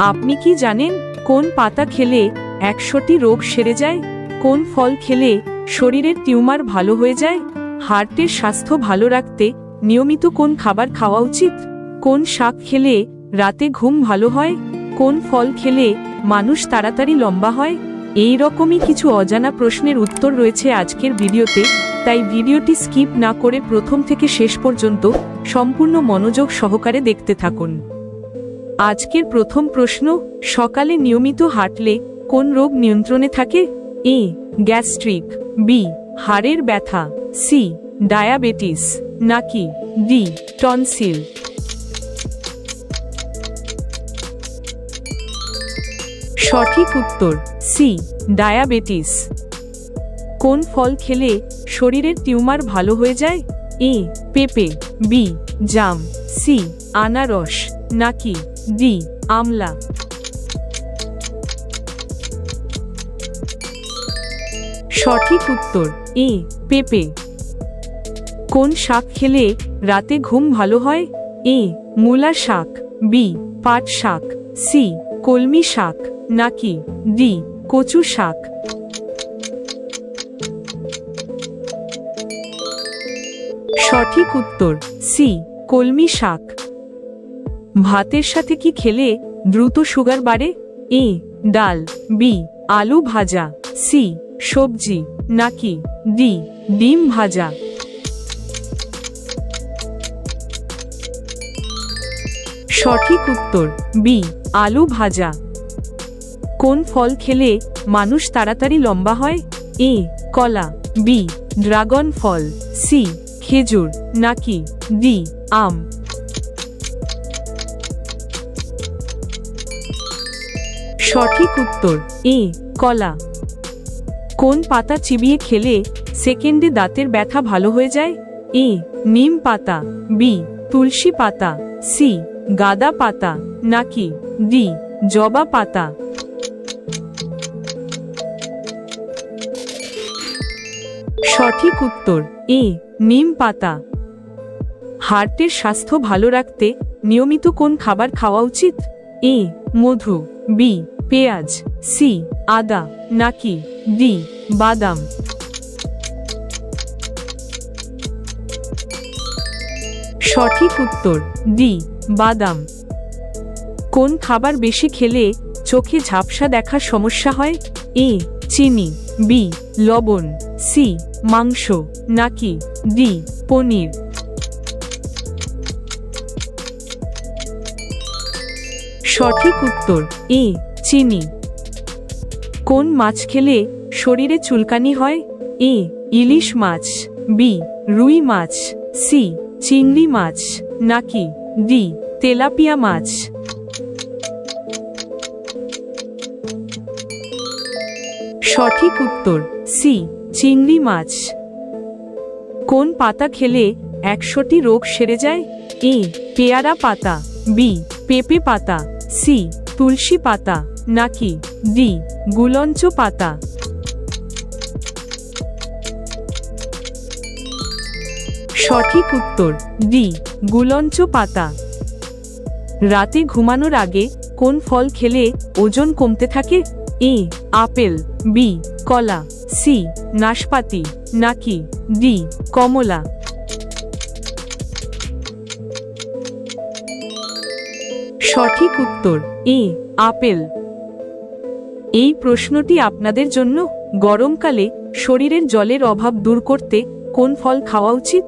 আপনি কি জানেন কোন পাতা খেলে একশোটি রোগ সেরে যায়? কোন ফল খেলে শরীরের টিউমার ভালো হয়ে যায়? হার্টের স্বাস্থ্য ভালো রাখতে নিয়মিত কোন খাবার খাওয়া উচিত? কোন শাক খেলে রাতে ঘুম ভালো হয়? কোন ফল খেলে মানুষ তাড়াতাড়ি লম্বা হয়? এই রকমই কিছু অজানা প্রশ্নের উত্তর রয়েছে আজকের ভিডিওতে, তাই ভিডিওটি স্কিপ না করে প্রথম থেকে শেষ পর্যন্ত সম্পূর্ণ মনোযোগ সহকারে দেখতে থাকুন। আজকের প্রথম প্রশ্ন, সকালে নিয়মিত হাঁটলে কোন রোগ নিয়ন্ত্রণে থাকে? এ, গ্যাস্ট্রিক, বি, হাড়ের ব্যথা, সি, ডায়াবেটিস, নাকি ডি, টনসিল। সঠিক উত্তর, সি, ডায়াবেটিস। কোন ফল খেলে শরীরের টিউমার ভালো হয়ে যায়? এ, পেঁপে, বি, জাম, সি, আনারস, নাকি ডি আমলা। সঠিক উত্তর, এ, পেঁপে। কোন শাক খেলে রাতে ঘুম ভালো হয়? এ, মূলা শাক, বি, পাট শাক, সি, কলমি শাক, নাকি ডি, কচু শাক? সঠিক উত্তর, সি, কলমি শাক। ভাতের সাথে কি খেলে দ্রুত সুগার বাড়ে? এ, ডাল, বি, আলু ভাজা, সি, সবজি, নাকি ডি, ডিম ভাজা? সঠিক উত্তর, বি, আলু ভাজা। কোন ফল খেলে মানুষ তাড়াতাড়ি লম্বা হয়? এ, কলা, বি, ড্রাগন ফল, সি, খেজুর, নাকি ডি, আম? সঠিক উত্তর, এ, কলা। কোন পাতা চিবিয়ে খেলে সেকেন্ডে দাঁতের ব্যথা ভালো হয়ে যায়? এ, নিম পাতা, বি, তুলসী পাতা, সি, গাদা পাতা, নাকি ডি, জবা পাতা? সঠিক উত্তর, এ, নিম পাতা। হার্টের স্বাস্থ্য ভালো রাখতে নিয়মিত কোন খাবার খাওয়া উচিত? এ, মধু, বি পেঁয়াজ সি আদা, নাকি ডি বাদাম। সঠিক উত্তর ডি বাদাম। কোন খাবার বেশি খেলে চোখে ঝাপসা দেখার সমস্যা হয়? এ চিনি। বি লবণ। সি মাংস। নাকি ডি পনির। সঠিক উত্তর এ চিনি। কোন মাছ খেলে শরীরে চুলকানি হয়? এ, ইলিশ মাছ, বি, রুই মাছ, সি, চিংড়ি মাছ, নাকি ডি, তেলাপিয়া মাছ? সঠিক উত্তর, সি, চিংড়ি মাছ। কোন পাতা খেলে একশোটি রোগ সেরে যায়? এ, পেয়ারা পাতা, বি, পেঁপে পাতা, সি, তুলসী পাতা। নাকি? ডি, গুলঞ্চ পাতা। সঠিক উত্তর, ডি, গুলঞ্চ পাতা। রাতে ঘুমানোর আগে কোন ফল খেলে ওজন কমতে থাকে? এ, আপেল, বি, কলা, সি, নাশপাতি, নাকি, ডি, কমলা। সঠিক উত্তর, এ, আপেল। এই প্রশ্নটি আপনাদের জন্য গরমকালে শরীরের জলের অভাব দূর করতে কোন ফল খাওয়া উচিত?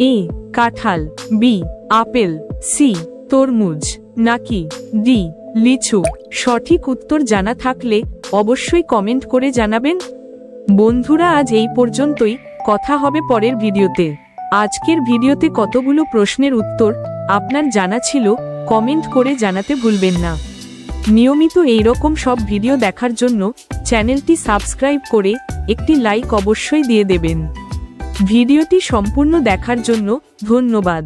এ, কাঁঠাল, বি, আপেল, সি, তরমুজ, নাকি ডি, লিচু? সঠিক উত্তর জানা থাকলে অবশ্যই কমেন্ট করে জানাবেন। বন্ধুরা, আজ এই পর্যন্তই। কথা হবে পরের ভিডিওতে। আজকের ভিডিওতে কতগুলো প্রশ্নের উত্তর আপনার জানা ছিল, কমেন্ট করে জানাতে ভুলবেন না। নিয়মিত এই রকম সব ভিডিও দেখার জন্য চ্যানেলটি সাবস্ক্রাইব করে একটি লাইক অবশ্যই দিয়ে দেবেন। ভিডিওটি সম্পূর্ণ দেখার জন্য ধন্যবাদ।